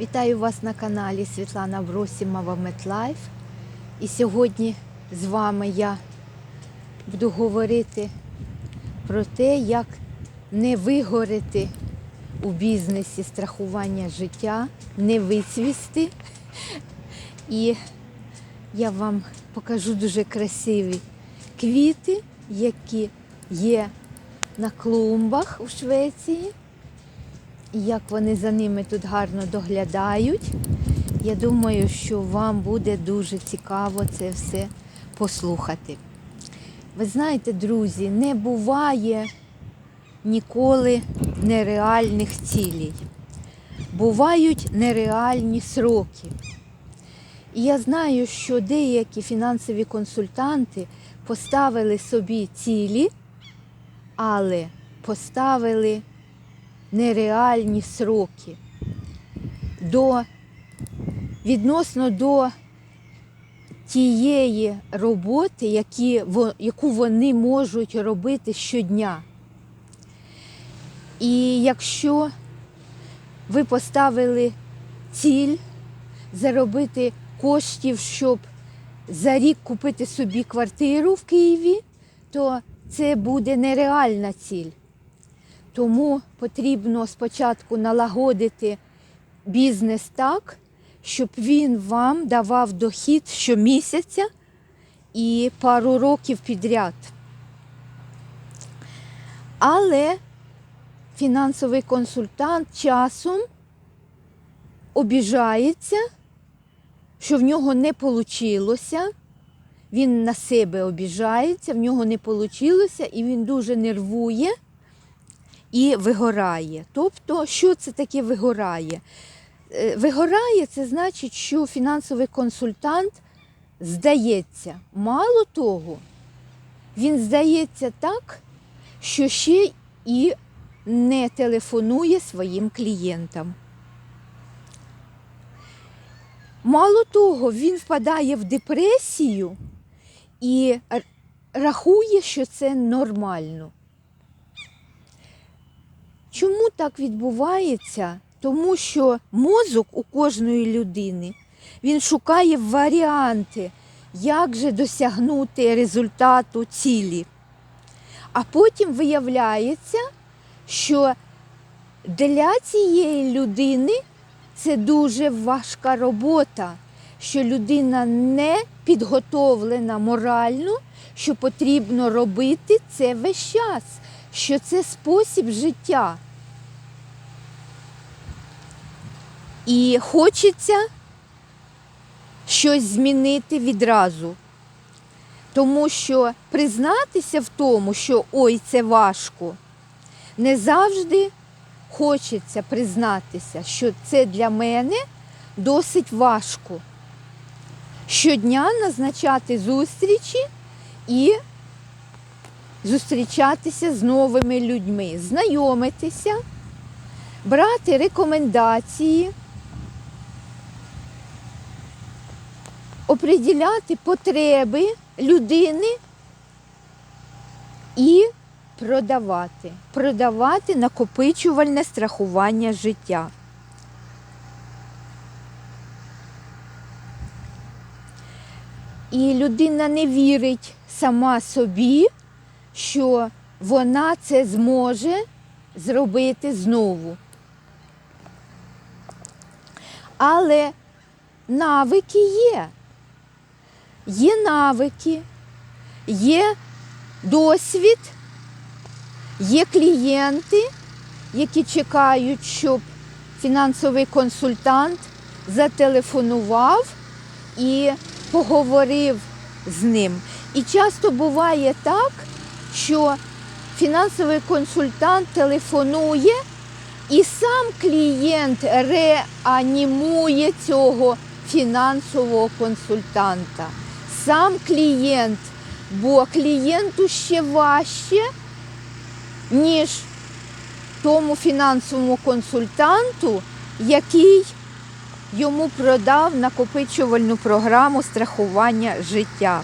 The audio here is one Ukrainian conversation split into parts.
Вітаю вас на каналі Світлана Бросімова Метлайф. І сьогодні з вами я буду говорити про те, як не вигорити у бізнесі страхування життя, не вицвісти. І я вам покажу дуже красиві квіти, які є на клумбах у Швеції як вони за ними тут гарно доглядають. Я думаю, що вам буде дуже цікаво це все послухати. Ви знаєте, друзі, не буває ніколи нереальних цілей. Бувають нереальні сроки. І я знаю, що деякі фінансові консультанти поставили собі цілі, але поставили нереальні сроки до, відносно до тієї роботи, які, яку вони можуть робити щодня. І якщо ви поставили ціль заробити коштів, щоб за рік купити собі квартиру в Києві, то це буде нереальна ціль. Тому потрібно спочатку налагодити бізнес так, щоб він вам давав дохід щомісяця і пару років підряд. Але фінансовий консультант часом обіжається, що в нього не вийшло. Він на себе обіжається, в нього не вийшло, і він дуже нервує і вигорає. Тобто, що це таке вигорає? Е, Вигорає це значить, що фінансовий консультант здається. Мало того, він здається так, що ще і не телефонує своїм клієнтам. Мало того, він впадає в депресію і рахує, що це нормально. Чому так відбувається? Тому що мозок у кожної людини він шукає варіанти, як же досягнути результату цілі. А потім виявляється, що для цієї людини це дуже важка робота, що людина не підготовлена морально, що потрібно робити це весь час, що це спосіб життя. І хочеться щось змінити відразу. Тому що признатися в тому, що ой, це важко, не завжди хочеться признатися, що це для мене досить важко. Щодня назначати зустрічі і зустрічатися з новими людьми, знайомитися, брати рекомендації, оприділяти потреби людини і продавати. Продавати накопичувальне страхування життя. І людина не вірить сама собі, що вона це зможе зробити знову. Але навики є. Є навики, є досвід, є клієнти, які чекають, щоб фінансовий консультант зателефонував і поговорив з ним. І часто буває так, що фінансовий консультант телефонує, і сам клієнт реанімує цього фінансового консультанта. Сам клієнт, бо клієнту ще важче, ніж тому фінансовому консультанту, який йому продав накопичувальну програму страхування життя.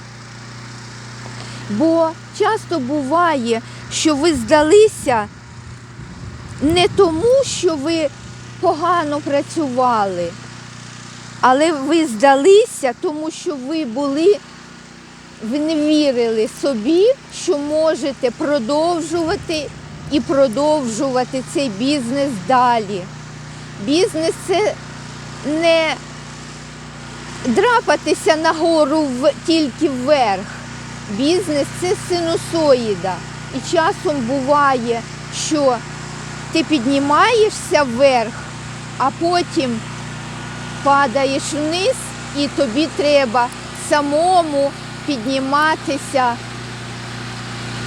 Бо часто буває, що ви здалися не тому, що ви погано працювали. Але ви здалися, тому що ви були, ви не вірили собі, що можете продовжувати і продовжувати цей бізнес далі. Бізнес це не драпатися нагору в, тільки вверх. Бізнес це синусоїда. І часом буває, що ти піднімаєшся вверх, а потім падаєш вниз, і тобі треба самому підніматися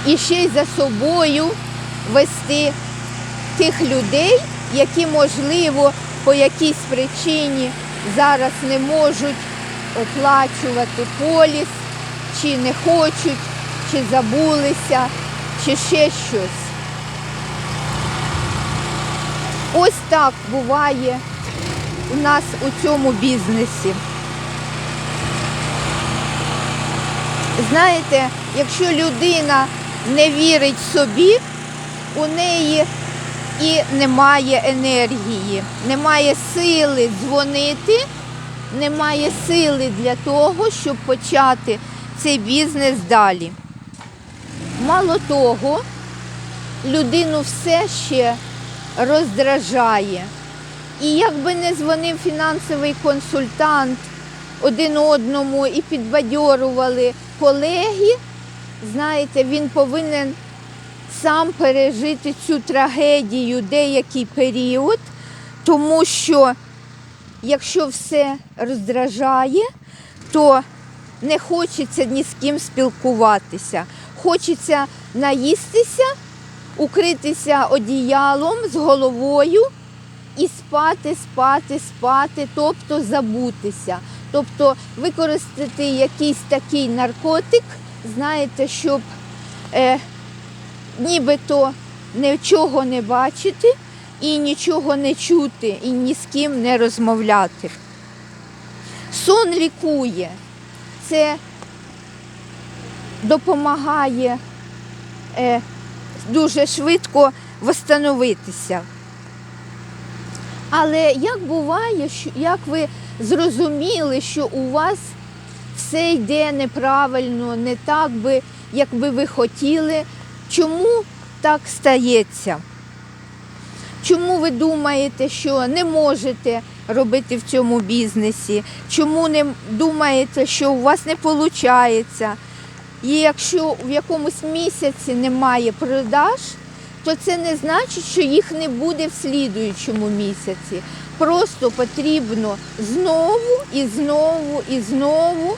і ще й за собою вести тих людей, які, можливо, по якійсь причині зараз не можуть оплачувати поліс, чи не хочуть, чи забулися, чи ще щось. Ось так буває у нас у цьому бізнесі. Знаєте, якщо людина не вірить собі, у неї і немає енергії, немає сили дзвонити, немає сили для того, щоб почати цей бізнес далі. Мало того, людину все ще роздражає. І якби не дзвонив фінансовий консультант один одному і підбадьорували колеги, знаєте, він повинен сам пережити цю трагедію деякий період, тому що якщо все роздражає, то не хочеться ні з ким спілкуватися. Хочеться наїстися, укритися одіялом з головою і спати, спати, спати, тобто забутися. Тобто використати якийсь такий наркотик, знаєте, щоб е, нібито нічого не бачити і нічого не чути, і ні з ким не розмовляти. Сон лікує. Це допомагає е, дуже швидко восстановитися. Але як буває, як ви зрозуміли, що у вас все йде неправильно, не так би, як би ви хотіли, чому так стається? Чому ви думаєте, що не можете робити в цьому бізнесі? Чому не думаєте, що у вас не виходить? І якщо в якомусь місяці немає продаж, то це не значить, що їх не буде в слідуючому місяці. Просто потрібно знову і знову і знову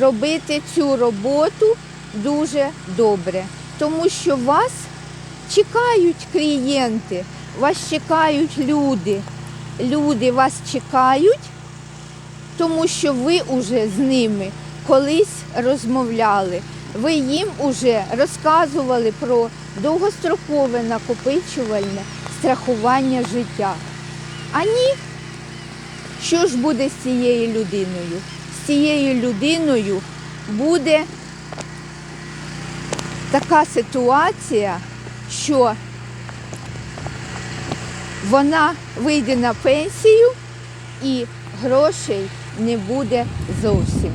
робити цю роботу дуже добре, тому що вас чекають клієнти, вас чекають люди. Люди вас чекають, тому що ви вже з ними колись розмовляли. Ви їм уже розказували про довгострокове накопичувальне страхування життя. А ні, що ж буде з цією людиною? З цією людиною буде така ситуація, що вона вийде на пенсію і грошей не буде зовсім.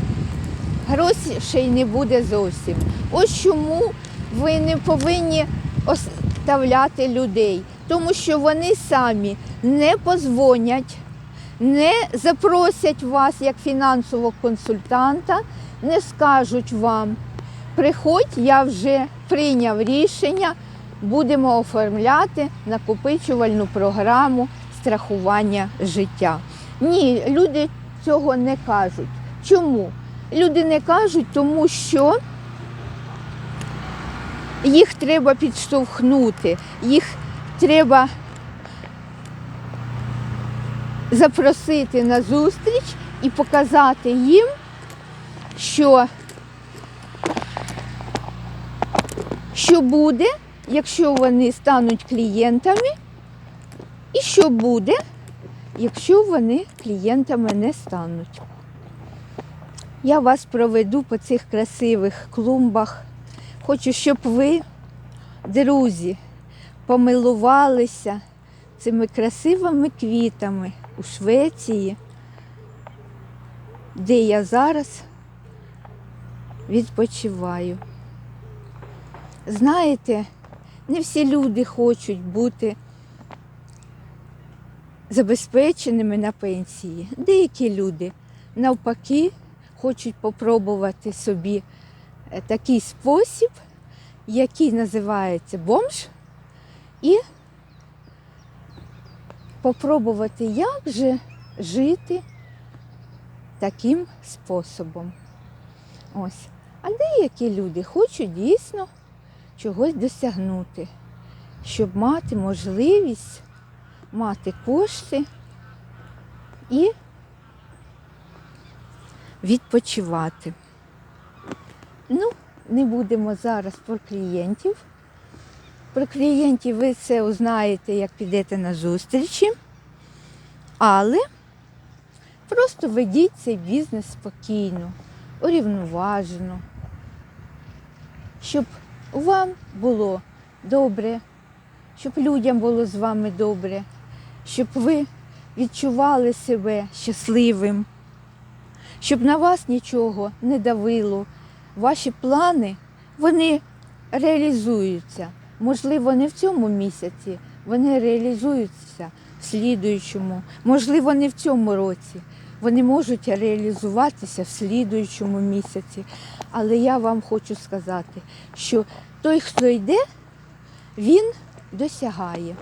Грошей не буде зовсім. Ось чому ви не повинні оставляти людей, тому що вони самі не позвонять, не запросять вас як фінансового консультанта, не скажуть вам, приходь, я вже прийняв рішення, будемо оформляти накопичувальну програму страхування життя. Ні, люди цього не кажуть. Чому? Люди не кажуть, тому що їх треба підштовхнути, їх треба запросити на зустріч і показати їм, що, що буде, якщо вони стануть клієнтами, і що буде, якщо вони клієнтами не стануть. Я вас проведу по цих красивих клумбах. Хочу, щоб ви, друзі, помилувалися цими красивими квітами у Швеції, де я зараз відпочиваю. Знаєте, не всі люди хочуть бути забезпеченими на пенсії. Деякі люди навпаки хочуть попробувати собі е, такий спосіб, який називається бомж, і попробувати, як же жити таким способом. Ось. А деякі люди хочуть дійсно чогось досягнути, щоб мати можливість мати кошти і відпочивати. Ну, не будемо зараз про клієнтів. Про клієнтів ви це узнаєте, як підете на зустрічі. Але просто ведіть цей бізнес спокійно, урівноважено, щоб вам було добре, щоб людям було з вами добре, щоб ви відчували себе щасливим, щоб на вас нічого не давило. Ваші плани вони реалізуються. Можливо, не в цьому місяці, вони реалізуються в слідуючому, можливо, не в цьому році. Вони можуть реалізуватися в слідуючому місяці. Але я вам хочу сказати, що той, хто йде, він досягає.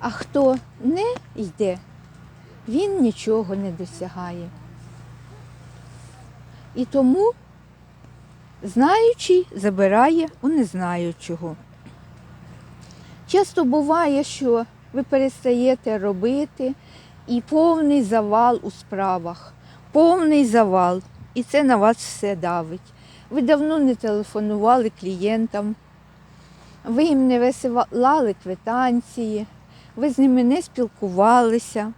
А хто не йде, він нічого не досягає. І тому знаючий забирає у незнаючого. Часто буває, що ви перестаєте робити і повний завал у справах, повний завал. І це на вас все давить. Ви давно не телефонували клієнтам, ви їм не висилали квитанції, ви з ними не спілкувалися,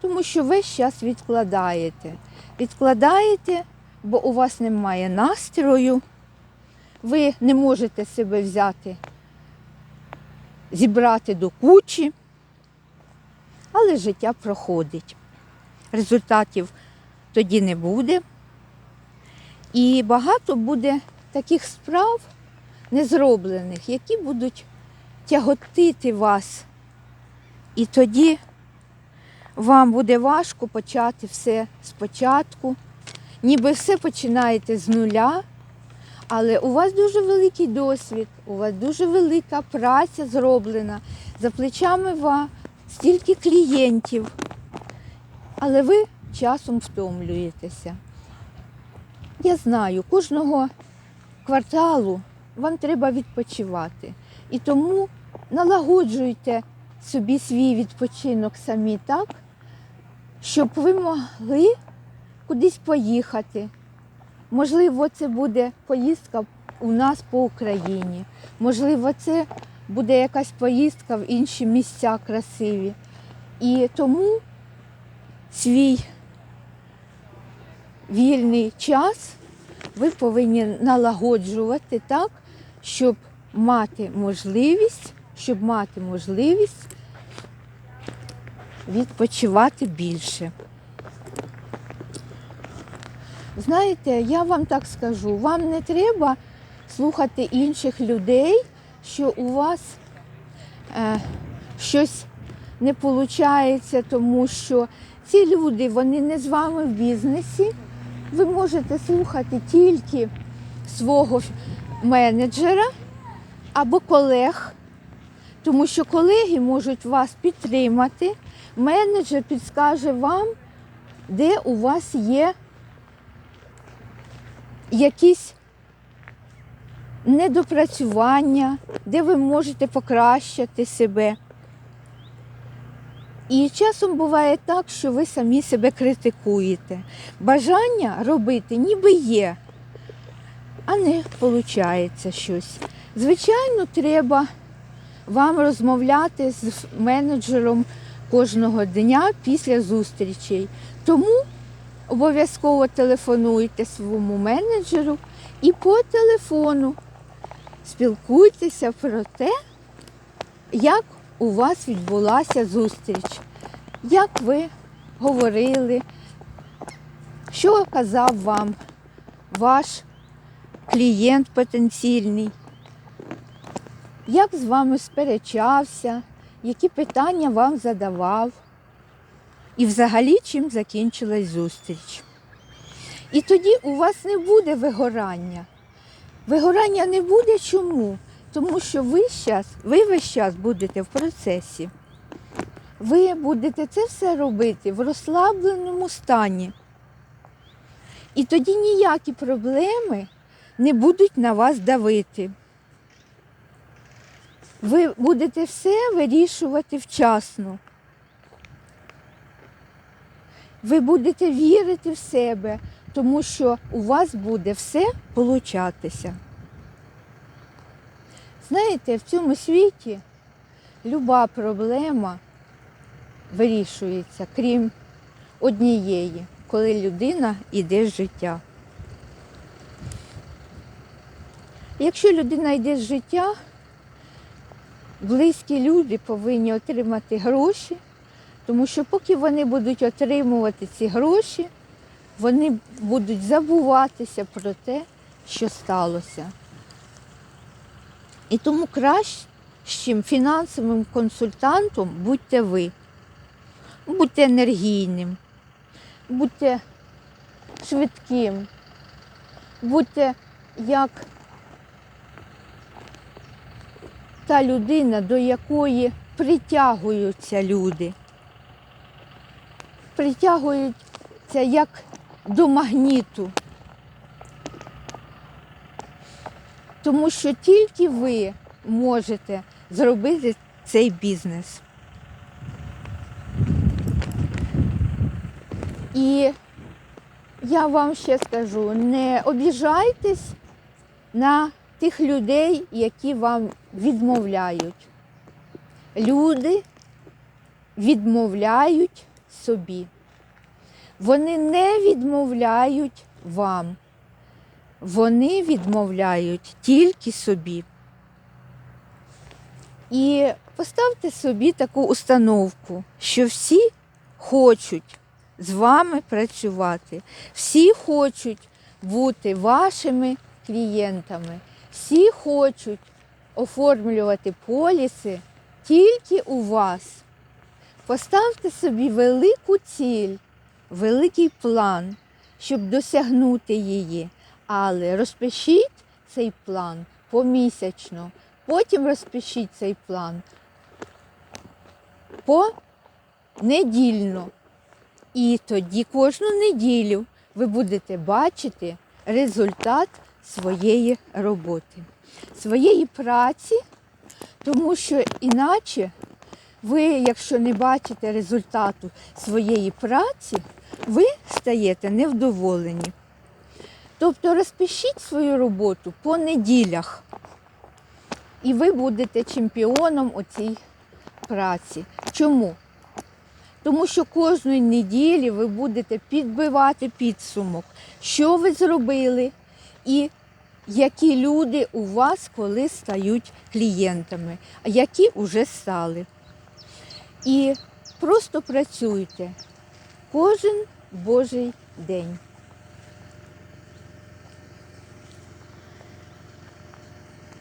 тому що весь час відкладаєте. Відкладаєте, бо у вас немає настрою, ви не можете себе взяти, зібрати до кучі, але життя проходить. Результатів тоді не буде. І багато буде таких справ незроблених, які будуть тяготити вас. І тоді вам буде важко почати все спочатку, ніби все починаєте з нуля, але у вас дуже великий досвід, у вас дуже велика праця зроблена, за плечами вас стільки клієнтів, але ви часом втомлюєтеся. Я знаю, кожного кварталу вам треба відпочивати. І тому налагоджуйте собі свій відпочинок самі так, щоб ви могли кудись поїхати. Можливо, це буде поїздка у нас по Україні. Можливо, це буде якась поїздка в інші місця красиві. І тому свій вільний час ви повинні налагоджувати так, щоб мати можливість, щоб мати можливість відпочивати більше. Знаєте, я вам так скажу, вам не треба слухати інших людей, що у вас е, щось не виходить, тому що ці люди вони не з вами в бізнесі. Ви можете слухати тільки свого менеджера або колег, тому що колеги можуть вас підтримати. Менеджер підскаже вам, де у вас є якісь недопрацювання, де ви можете покращити себе. І часом буває так, що ви самі себе критикуєте. Бажання робити ніби є, а не виходить щось. Звичайно, треба вам розмовляти з менеджером кожного дня після зустрічей. Тому обов'язково телефонуйте своєму менеджеру і по телефону спілкуйтеся про те, як у вас відбулася зустріч, як ви говорили, що казав вам ваш клієнт потенційний, як з вами сперечався, які питання вам задавав, і взагалі чим закінчилась зустріч. І тоді у вас не буде вигорання. Вигорання не буде чому? Тому що ви щас, ви весь час будете в процесі. Ви будете це все робити в розслабленому стані. І тоді ніякі проблеми не будуть на вас давити. Ви будете все вирішувати вчасно. Ви будете вірити в себе, тому що у вас буде все получатися. Знаєте, в цьому світі люба проблема вирішується, крім однієї, коли людина йде з життя. Якщо людина йде з життя, близькі люди повинні отримати гроші, тому що поки вони будуть отримувати ці гроші, вони будуть забуватися про те, що сталося. І тому кращим фінансовим консультантом будьте ви. Будьте енергійним, будьте швидким, будьте як та людина, до якої притягуються люди. Притягуються як до магніту. Тому що тільки ви можете зробити цей бізнес. І я вам ще скажу, не обіжайтесь на тих людей, які вам відмовляють. Люди відмовляють собі. Вони не відмовляють вам. Вони відмовляють тільки собі. І поставте собі таку установку, що всі хочуть з вами працювати, всі хочуть бути вашими клієнтами, всі хочуть оформлювати поліси тільки у вас. Поставте собі велику ціль, великий план, щоб досягнути її. Але розпишіть цей план помісячно, потім розпишіть цей план понедільно. І тоді кожну неділю ви будете бачити результат своєї роботи, своєї праці, тому що іначе ви, якщо не бачите результату своєї праці, ви стаєте невдоволені. Тобто розпишіть свою роботу по неділях, і ви будете чемпіоном у цій праці. Чому? Тому що кожної неділі ви будете підбивати підсумок, що ви зробили, і які люди у вас коли стають клієнтами, а які вже стали. І просто працюйте кожен Божий день.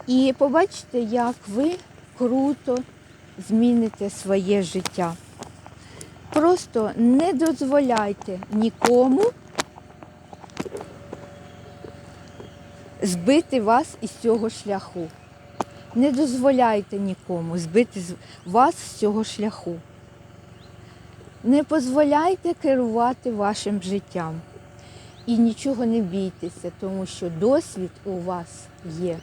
І побачите, як ви круто зміните своє життя. Просто не дозволяйте нікому збити вас із цього шляху. Не дозволяйте нікому збити вас з цього шляху. Не дозволяйте керувати вашим життям. І нічого не бійтеся, тому що досвід у вас є.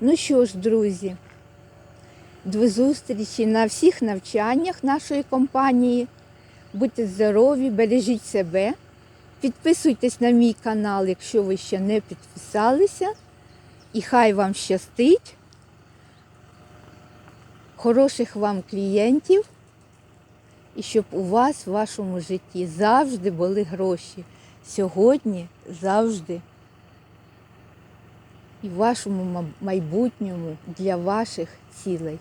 Ну що ж, друзі, до зустрічі на всіх навчаннях нашої компанії. Будьте здорові, бережіть себе. Підписуйтесь на мій канал, якщо ви ще не підписалися. І хай вам щастить. Хороших вам клієнтів і щоб у вас в вашому житті завжди були гроші. Сьогодні, завжди. І в вашому майбутньому для ваших цілей.